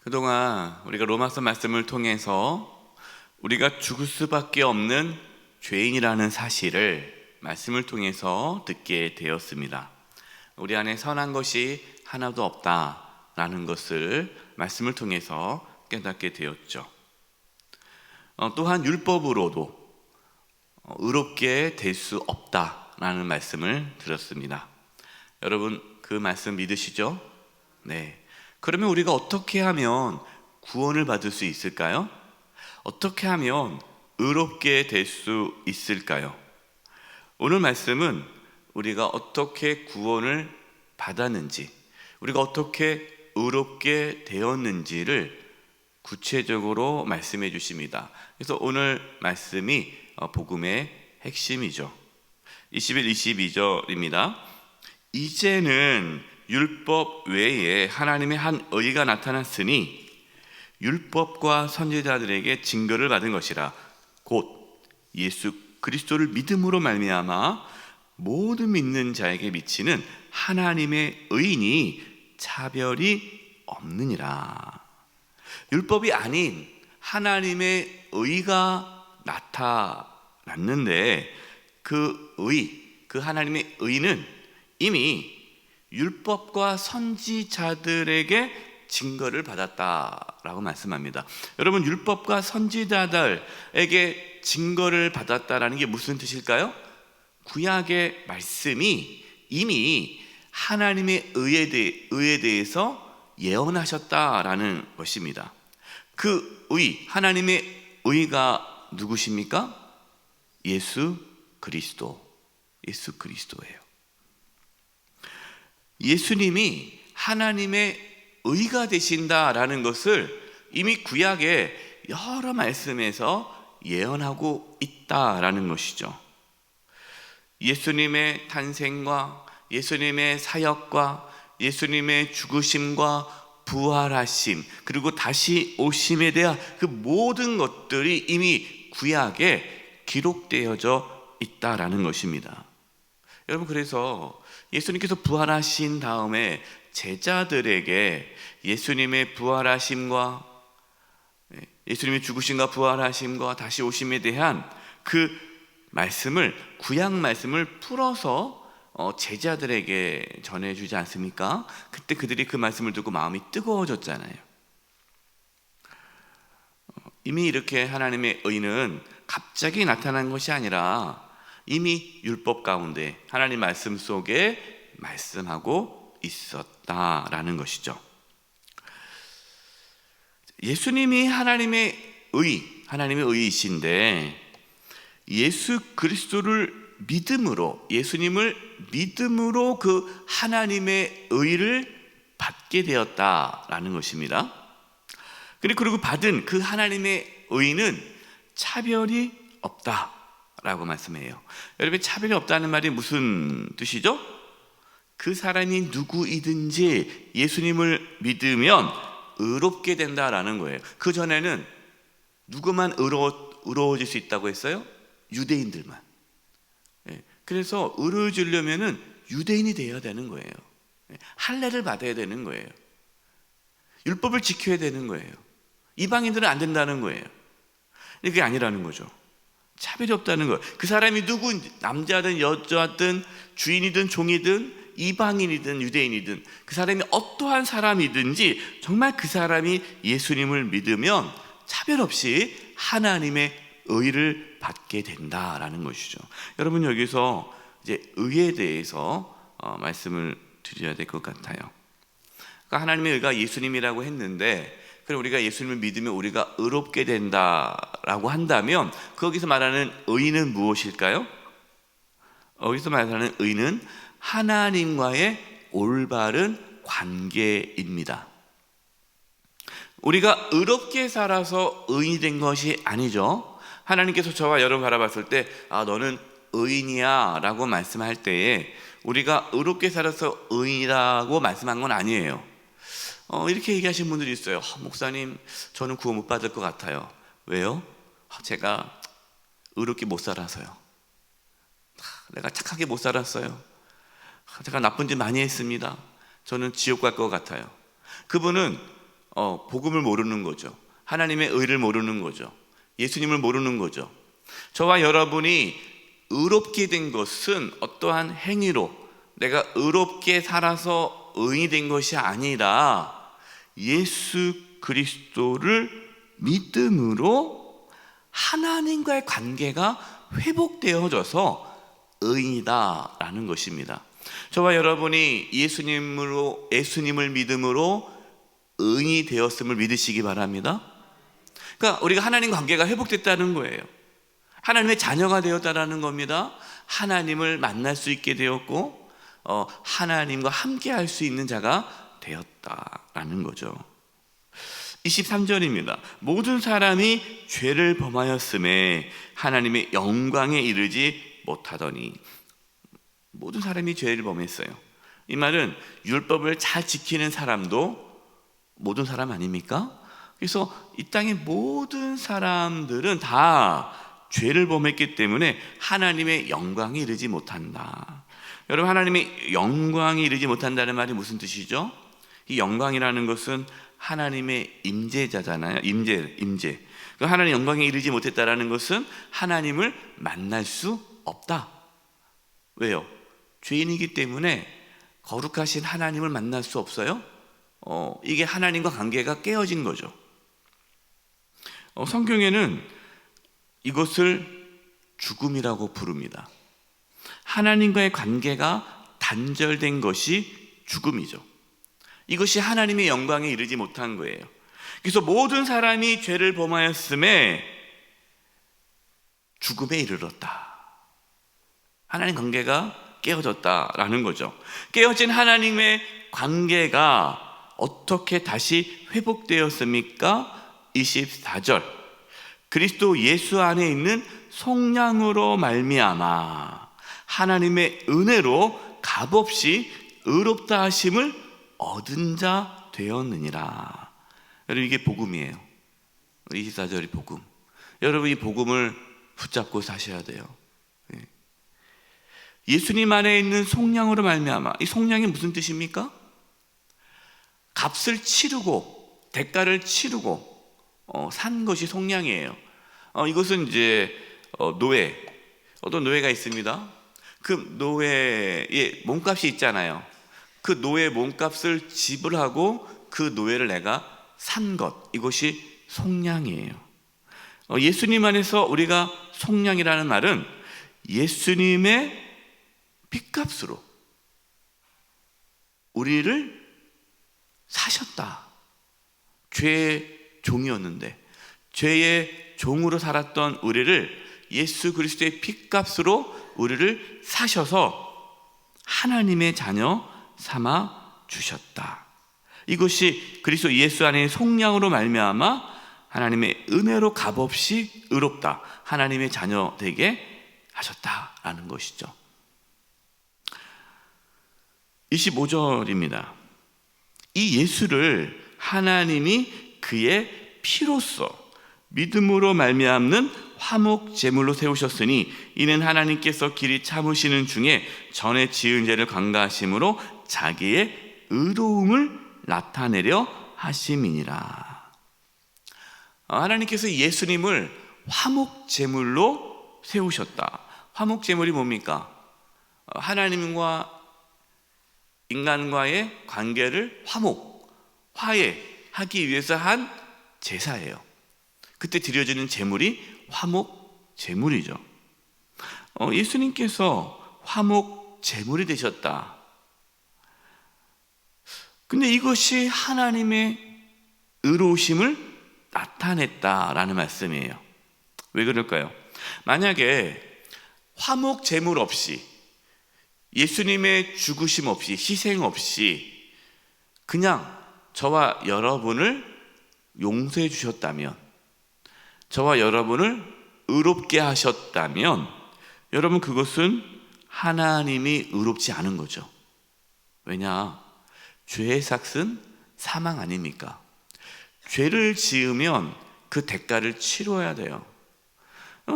그동안 우리가 로마서 말씀을 통해서 우리가 죽을 수밖에 없는 죄인이라는 사실을 말씀을 통해서 듣게 되었습니다. 우리 안에 선한 것이 하나도 없다라는 것을 말씀을 통해서 깨닫게 되었죠. 어, 또한 율법으로도 어, 의롭게 될 수 없다라는 말씀을 들었습니다. 여러분 그 말씀 믿으시죠? 네. 그러면 우리가 어떻게 하면 구원을 받을 수 있을까요? 어떻게 하면 의롭게 될 수 있을까요? 오늘 말씀은 우리가 어떻게 구원을 받았는지, 우리가 어떻게 의롭게 되었는지를 구체적으로 말씀해 주십니다. 그래서 오늘 말씀이 어, 복음의 핵심이죠. 21, 22절입니다. 이제는 율법 외에 하나님의 한 의가 나타났으니 율법과 선지자들에게 증거를 받은 것이라 곧 예수 그리스도를 믿음으로 말미암아 모든 믿는 자에게 미치는 하나님의 의인이 차별이 없느니라. 율법이 아닌 하나님의 의가 나타났는데 그 의, 그 하나님의 의는 이미 율법과 선지자들에게 증거를 받았다라고 말씀합니다. 여러분 율법과 선지자들에게 증거를 받았다라는 게 무슨 뜻일까요? 구약의 말씀이 이미 하나님의 의에, 대해, 의에 대해서 예언하셨다라는 것입니다. 그 의, 하나님의 의가 누구십니까? 예수 그리스도. 예수 그리스도예요. 예수님이 하나님의 의가 되신다라는 것을 이미 구약의 여러 말씀에서 예언하고 있다라는 것이죠. 예수님의 탄생과 예수님의 사역과 예수님의 죽으심과 부활하심 그리고 다시 오심에 대한 그 모든 것들이 이미 구약에 기록되어져 있다라는 것입니다. 여러분 그래서 예수님께서 부활하신 다음에 제자들에게 예수님의 부활하심과 예, 예수님의 죽으심과 부활하심과 다시 오심에 대한 그 말씀을 구약 말씀을 풀어서 어, 제자들에게 전해주지 않습니까? 그때 그들이 그 말씀을 듣고 마음이 뜨거워졌잖아요. 어, 이미 이렇게 하나님의 의는 갑자기 나타난 것이 아니라 이미 율법 가운데 하나님 말씀 속에 말씀하고 있었다라는 것이죠. 예수님이 하나님의 의, 하나님의 의이신데 예수 그리스도를 믿음으로 예수님을 믿음으로 그 하나님의 의를 받게 되었다라는 것입니다. 그리고 받은 그 하나님의 의는 차별이 없다 라고 말씀해요. 여러분 차별이 없다는 말이 무슨 뜻이죠? 그 사람이 누구이든지 예수님을 믿으면 의롭게 된다라는 거예요. 그 전에는 누구만 의로, 의로워질 수 있다고 했어요? 유대인들만. 예, 그래서 의로워지려면은 유대인이 되어야 되는 거예요. 예, 할례를 받아야 되는 거예요. 율법을 지켜야 되는 거예요. 이방인들은 안 된다는 거예요. 그게 아니라는 거죠. 차별이 없다는 거. 그 사람이 누구 남자든 여자든 주인이든 종이든 이방인이든 유대인이든 그 사람이 어떠한 사람이든지 정말 그 사람이 예수님을 믿으면 차별 없이 하나님의 의를 받게 된다라는 것이죠. 여러분 여기서 이제 의에 대해서 어, 말씀을 드려야 될 것 같아요. 그러니까 하나님의 의가 예수님이라고 했는데 그럼 우리가 예수님을 믿으면 우리가 의롭게 된다라고 한다면 거기서 말하는 의는 무엇일까요? 여기서 말하는 의는 하나님과의 올바른 관계입니다. 우리가 의롭게 살아서 의인이 된 것이 아니죠. 하나님께서 저와 여러분 바라봤을 때, 아, 너는 의인이야 라고 말씀할 때에 우리가 의롭게 살아서 의인이라고 말씀한 건 아니에요. 어, 이렇게 얘기하신 분들이 있어요. 아, 목사님, 저는 구원 못 받을 것 같아요. 왜요? 아, 제가 의롭게 못 살아서요. 아, 내가 착하게 못 살았어요. 제가 나쁜 짓 많이 했습니다. 저는 지옥 갈 것 같아요. 그분은 어, 복음을 모르는 거죠. 하나님의 의를 모르는 거죠. 예수님을 모르는 거죠. 저와 여러분이 의롭게 된 것은 어떠한 행위로 내가 의롭게 살아서 의인이 된 것이 아니라 예수 그리스도를 믿음으로 하나님과의 관계가 회복되어져서 의인이다라는 것입니다. 저와 여러분이 예수님으로 예수님을 믿음으로 의인이 되었음을 믿으시기 바랍니다. 그러니까 우리가 하나님 관계가 회복됐다는 거예요. 하나님의 자녀가 되었다라는 겁니다. 하나님을 만날 수 있게 되었고 어, 하나님과 함께 할 수 있는 자가 되었다라는 거죠. 23절입니다. 모든 사람이 죄를 범하였음에 하나님의 영광에 이르지 못하더니 모든 사람이 죄를 범했어요. 이 말은 율법을 잘 지키는 사람도 모든 사람 아닙니까? 그래서 이 땅의 모든 사람들은 다 죄를 범했기 때문에 하나님의 영광에 이르지 못한다. 여러분 하나님의 영광에 이르지 못한다는 말이 무슨 뜻이죠? 이 영광이라는 것은 하나님의 임재자잖아요. 임재, 임재. 그 하나님 영광에 이르지 못했다라는 것은 하나님을 만날 수 없다. 왜요? 죄인이기 때문에 거룩하신 하나님을 만날 수 없어요. 어, 이게 하나님과 관계가 깨어진 거죠. 어, 성경에는 이것을 죽음이라고 부릅니다. 하나님과의 관계가 단절된 것이 죽음이죠. 이것이 하나님의 영광에 이르지 못한 거예요. 그래서 모든 사람이 죄를 범하였음에 죽음에 이르렀다. 하나님 관계가 깨어졌다라는 거죠. 깨어진 하나님의 관계가 어떻게 다시 회복되었습니까? 24절. 그리스도 예수 안에 있는 속량으로 말미암아 하나님의 은혜로 값없이 의롭다 하심을 얻은 자 되었느니라. 여러분 이게 복음이에요. 24절이 복음. 여러분 이 복음을 붙잡고 사셔야 돼요. 예. 예수님 안에 있는 속량으로 말미암아 이 속량이 무슨 뜻입니까? 값을 치르고 대가를 치르고 어, 산 것이 속량이에요. 어, 이것은 이제 어, 노예 어떤 노예가 있습니다. 그 노예의 몸값이 있잖아요. 그 노예 몸값을 지불하고 그 노예를 내가 산 것 이것이 속량이에요. 어, 예수님 안에서 우리가 속량이라는 말은 예수님의 핏값으로 우리를 사셨다. 죄의 종이었는데 죄의 종으로 살았던 우리를 예수 그리스도의 핏값으로 우리를 사셔서 하나님의 자녀 삼아 주셨다. 이것이 그리스도 예수 안에 속량으로 말미암아 하나님의 은혜로 값없이 의롭다. 하나님의 자녀 되게 하셨다라는 것이죠. 25절입니다. 이 예수를 하나님이 그의 피로써 믿음으로 말미암는 화목 제물로 세우셨으니 이는 하나님께서 길이 참으시는 중에 전에 지은 죄를 강가하심으로 자기의 의로움을 나타내려 하심이니라. 어, 하나님께서 예수님을 화목 제물로 세우셨다. 화목 제물이 뭡니까? 어, 하나님과 인간과의 관계를 화목, 화해하기 위해서 한 제사예요. 그때 드려지는 제물이 화목 제물이죠. 어, 예수님께서 화목 제물이 되셨다. 근데 이것이 하나님의 의로우심을 나타냈다라는 말씀이에요. 왜 그럴까요? 만약에 화목 제물 없이 예수님의 죽으심 없이 희생 없이 그냥 저와 여러분을 용서해 주셨다면 저와 여러분을 의롭게 하셨다면 여러분 그것은 하나님이 의롭지 않은 거죠. 왜냐? 죄의 삭은 사망 아닙니까? 죄를 지으면 그 대가를 치러야 돼요.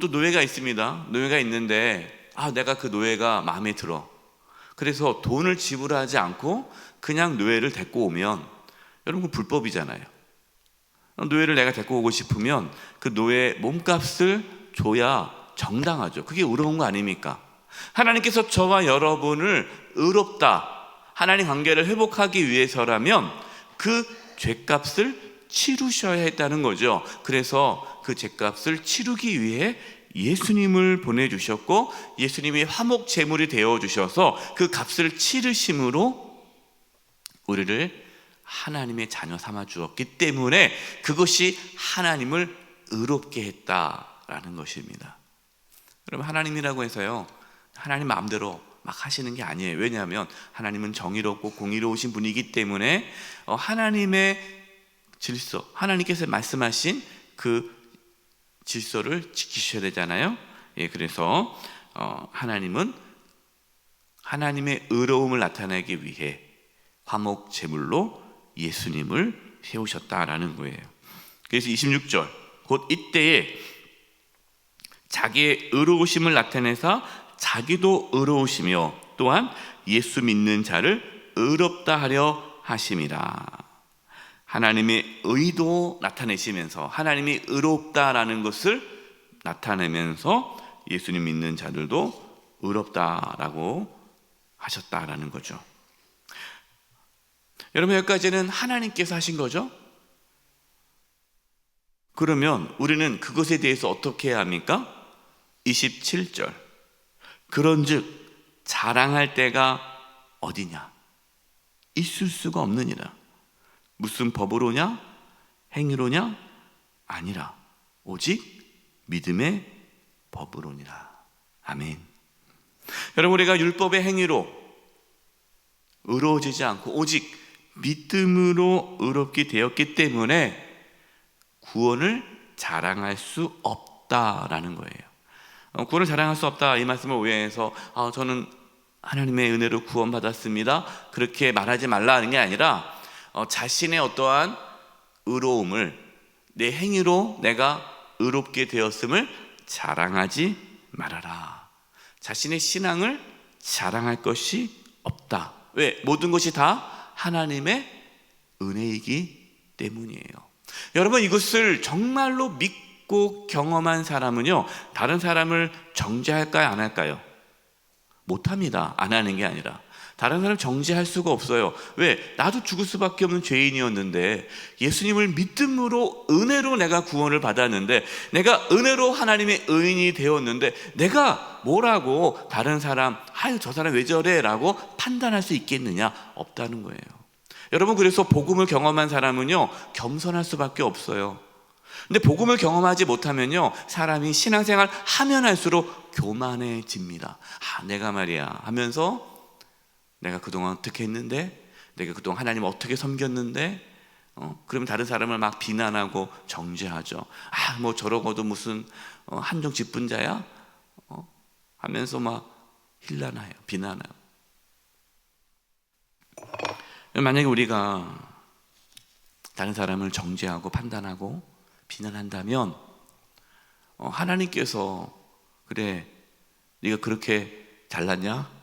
또 노예가 있습니다. 노예가 있는데 아 내가 그 노예가 마음에 들어. 그래서 돈을 지불하지 않고 그냥 노예를 데리고 오면 여러분 불법이잖아요. 노예를 내가 데리고 오고 싶으면 그 노예 몸값을 줘야 정당하죠. 그게 의로운 거 아닙니까? 하나님께서 저와 여러분을 의롭다 하나님 관계를 회복하기 위해서라면 그 죄값을 치루셔야 했다는 거죠. 그래서 그 죄값을 치르기 위해 예수님을 보내주셨고 예수님이 화목 제물이 되어 주셔서 그 값을 치르심으로 우리를 하나님의 자녀 삼아 주었기 때문에 그것이 하나님을 의롭게 했다라는 것입니다. 그럼 하나님이라고 해서요 하나님 마음대로 막 하시는 게 아니에요. 왜냐하면 하나님은 정의롭고 공의로우신 분이기 때문에 어, 하나님의 질서, 하나님께서 말씀하신 그 질서를 지키셔야 되잖아요. 예, 그래서 어, 하나님은 하나님의 의로움을 나타내기 위해 화목 제물로 예수님을 세우셨다라는 거예요. 그래서 26절 곧 이때에 자기의 의로우심을 나타내사 자기도 의로우시며 또한 예수 믿는 자를 의롭다 하려 하심이라. 하나님의 의도 나타내시면서 하나님이 의롭다라는 것을 나타내면서 예수님 믿는 자들도 의롭다라고 하셨다라는 거죠. 여러분 여기까지는 하나님께서 하신 거죠? 그러면 우리는 그것에 대해서 어떻게 해야 합니까? 27절. 그런즉 자랑할 때가 어디냐? 있을 수가 없느니라. 무슨 법으로냐? 행위로냐? 아니라 오직 믿음의 법으로니라. 아멘. 여러분 우리가 율법의 행위로 의로워지지 않고 오직 믿음으로 의롭게 되었기 때문에 구원을 자랑할 수 없다라는 거예요. 어, 구원을 자랑할 수 없다 이 말씀을 오해해서 아, 저는 하나님의 은혜로 구원받았습니다. 그렇게 말하지 말라는 게 아니라 어, 자신의 어떠한 의로움을 내 행위로 내가 의롭게 되었음을 자랑하지 말아라. 자신의 신앙을 자랑할 것이 없다. 왜? 모든 것이 다 하나님의 은혜이기 때문이에요. 여러분 이것을 정말로 믿고 경험한 사람은요 다른 사람을 정죄할까요 안 할까요? 못합니다. 안 하는 게 아니라 다른 사람 정죄할 수가 없어요. 왜? 나도 죽을 수밖에 없는 죄인이었는데 예수님을 믿음으로 은혜로 내가 구원을 받았는데 내가 은혜로 하나님의 의인이 되었는데 내가 뭐라고 다른 사람 아유 저 사람 왜 저래라고 판단할 수 있겠느냐? 없다는 거예요. 여러분 그래서 복음을 경험한 사람은요 겸손할 수밖에 없어요. 근데 복음을 경험하지 못하면요 사람이 신앙생활 하면 할수록 교만해집니다. 아 내가 말이야 하면서 내가 그동안 어떻게 했는데 내가 그동안 하나님 어떻게 섬겼는데 어, 그러면 다른 사람을 막 비난하고 정죄하죠. 아 뭐 저러고도 무슨 어, 한정 직분자야 어, 하면서 막 힐난해요, 비난해요. 만약에 우리가 다른 사람을 정죄하고 판단하고 비난한다면 어, 하나님께서 그래 네가 그렇게 잘났냐?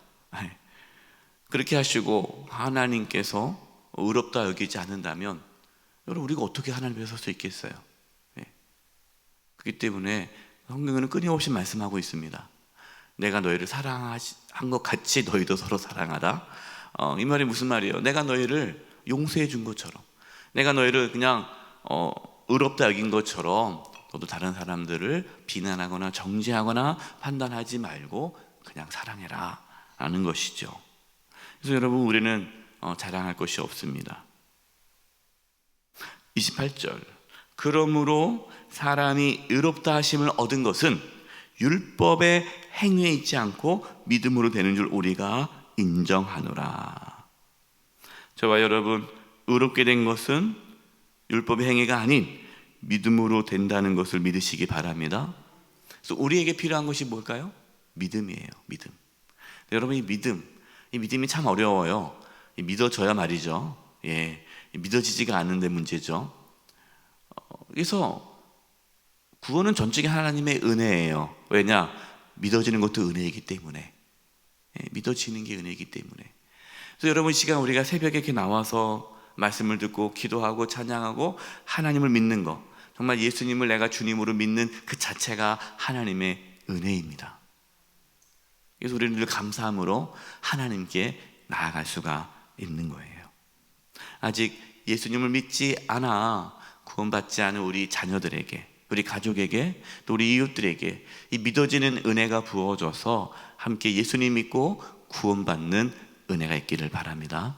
그렇게 하시고 하나님께서 의롭다 여기지 않는다면 여러분 우리가 어떻게 하나님 앞에 설 수 있겠어요? 네. 그렇기 때문에 성경은 끊임없이 말씀하고 있습니다. 내가 너희를 사랑한 것 같이 너희도 서로 사랑하라. 어, 이 말이 무슨 말이에요? 내가 너희를 용서해 준 것처럼, 내가 너희를 그냥 어, 의롭다 여긴 것처럼 너도 다른 사람들을 비난하거나 정죄하거나 판단하지 말고 그냥 사랑해라 라는 것이죠. 그래서 여러분 우리는 어, 자랑할 것이 없습니다. 28절 그러므로 사람이 의롭다 하심을 얻은 것은 율법의 행위에 있지 않고 믿음으로 되는 줄 우리가 인정하노라. 저와 여러분 의롭게 된 것은 율법의 행위가 아닌 믿음으로 된다는 것을 믿으시기 바랍니다. 그래서 우리에게 필요한 것이 뭘까요? 믿음이에요. 믿음. 여러분 이 믿음, 이 믿음이 참 어려워요. 믿어져야 말이죠. 예, 믿어지지가 않는데 문제죠. 어, 그래서 구원은 전적인 하나님의 은혜예요. 왜냐? 믿어지는 것도 은혜이기 때문에. 예, 믿어지는 게 은혜이기 때문에. 그래서 여러분 이 시간 우리가 새벽에 이렇게 나와서 말씀을 듣고 기도하고 찬양하고 하나님을 믿는 것 정말 예수님을 내가 주님으로 믿는 그 자체가 하나님의 은혜입니다. 그래서 우리는 늘 감사함으로 하나님께 나아갈 수가 있는 거예요. 아직 예수님을 믿지 않아 구원받지 않은 우리 자녀들에게, 우리 가족에게, 또 우리 이웃들에게 이 믿어지는 은혜가 부어져서 함께 예수님 믿고 구원받는 은혜가 있기를 바랍니다.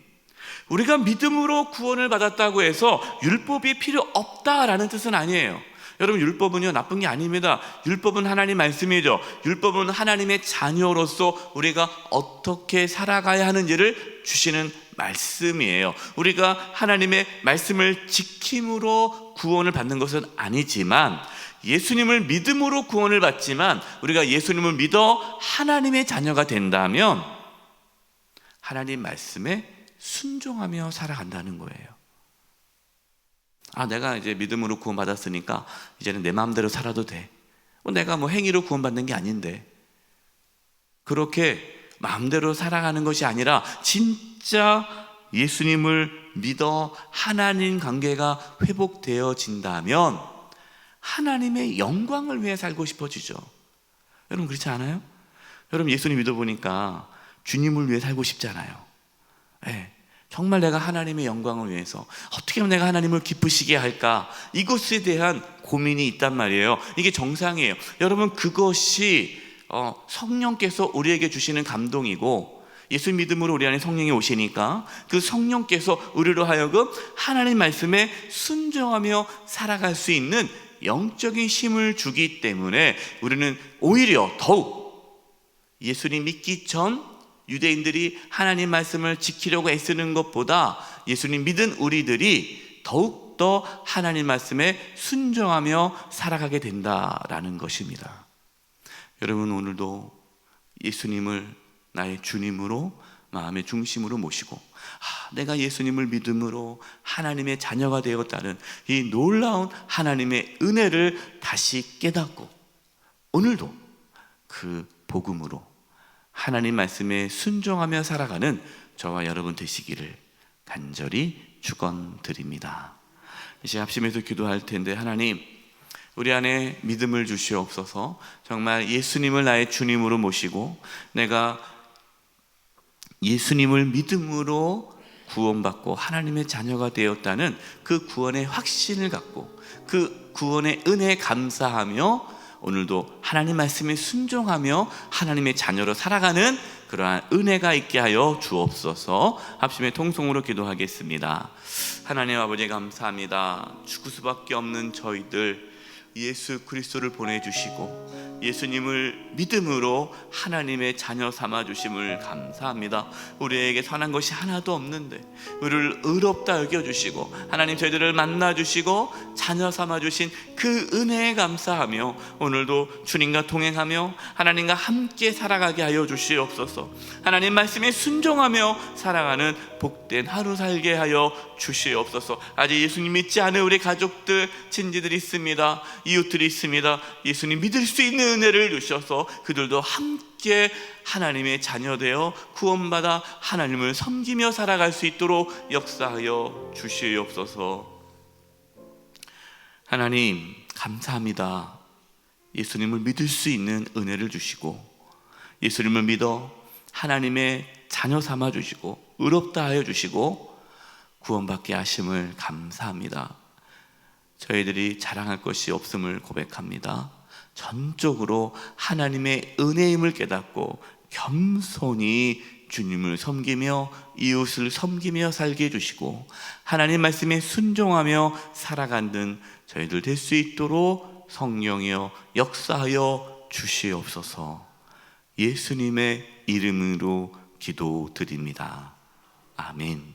우리가 믿음으로 구원을 받았다고 해서 율법이 필요 없다라는 뜻은 아니에요. 여러분 율법은요 나쁜 게 아닙니다. 율법은 하나님 말씀이죠. 율법은 하나님의 자녀로서 우리가 어떻게 살아가야 하는지를 주시는 말씀이에요. 우리가 하나님의 말씀을 지킴으로 구원을 받는 것은 아니지만 예수님을 믿음으로 구원을 받지만 우리가 예수님을 믿어 하나님의 자녀가 된다면 하나님 말씀에 순종하며 살아간다는 거예요. 아, 내가 이제 믿음으로 구원받았으니까 이제는 내 마음대로 살아도 돼. 뭐 내가 뭐 행위로 구원받는 게 아닌데. 그렇게 마음대로 살아가는 것이 아니라 진짜 예수님을 믿어 하나님 관계가 회복되어진다면 하나님의 영광을 위해 살고 싶어지죠. 여러분 그렇지 않아요? 여러분 예수님 믿어보니까 주님을 위해 살고 싶잖아요. 네. 정말 내가 하나님의 영광을 위해서 어떻게 하면 내가 하나님을 기쁘시게 할까? 이것에 대한 고민이 있단 말이에요. 이게 정상이에요. 여러분 그것이 어, 성령께서 우리에게 주시는 감동이고 예수 믿음으로 우리 안에 성령이 오시니까 그 성령께서 우리로 하여금 하나님 말씀에 순종하며 살아갈 수 있는 영적인 힘을 주기 때문에 우리는 오히려 더욱 예수님 믿기 전 유대인들이 하나님 말씀을 지키려고 애쓰는 것보다 예수님 믿은 우리들이 더욱더 하나님 말씀에 순종하며 살아가게 된다라는 것입니다. 여러분 오늘도 예수님을 나의 주님으로 마음의 중심으로 모시고 아, 내가 예수님을 믿음으로 하나님의 자녀가 되었다는 이 놀라운 하나님의 은혜를 다시 깨닫고 오늘도 그 복음으로 하나님 말씀에 순종하며 살아가는 저와 여러분 되시기를 간절히 축원드립니다. 이제 합심해서 기도할 텐데 하나님 우리 안에 믿음을 주시옵소서. 정말 예수님을 나의 주님으로 모시고 내가 예수님을 믿음으로 구원받고 하나님의 자녀가 되었다는 그 구원의 확신을 갖고 그 구원의 은혜에 감사하며 오늘도 하나님 말씀에 순종하며 하나님의 자녀로 살아가는 그러한 은혜가 있게 하여 주옵소서 합심의 통성으로 기도하겠습니다. 하나님 아버지 감사합니다. 죽을 수밖에 없는 저희들 예수 그리스도를 보내주시고 예수님을 믿음으로 하나님의 자녀 삼아 주심을 감사합니다. 우리에게 선한 것이 하나도 없는데 우리를 의롭다 여겨 주시고 하나님 저희들을 만나 주시고 자녀 삼아 주신 그 은혜에 감사하며 오늘도 주님과 동행하며 하나님과 함께 살아가게 하여 주시옵소서. 하나님 말씀에 순종하며 살아가는 복된 하루 살게 하여 주시옵소서. 아직 예수님 믿지 않은 우리 가족들, 친지들이 있습니다. 이웃들이 있습니다. 예수님 믿을 수 있는 은혜를 주셔서 그들도 함께 하나님의 자녀되어 구원받아 하나님을 섬기며 살아갈 수 있도록 역사하여 주시옵소서. 하나님 감사합니다. 예수님을 믿을 수 있는 은혜를 주시고 예수님을 믿어 하나님의 자녀 삼아 주시고 의롭다 하여 주시고 구원받게 하심을 감사합니다. 저희들이 자랑할 것이 없음을 고백합니다. 전적으로 하나님의 은혜임을 깨닫고 겸손히 주님을 섬기며 이웃을 섬기며 살게 해주시고 하나님 말씀에 순종하며 살아가는 저희들 될 수 있도록 성령이여 역사하여 주시옵소서 예수님의 이름으로 기도드립니다. 아멘.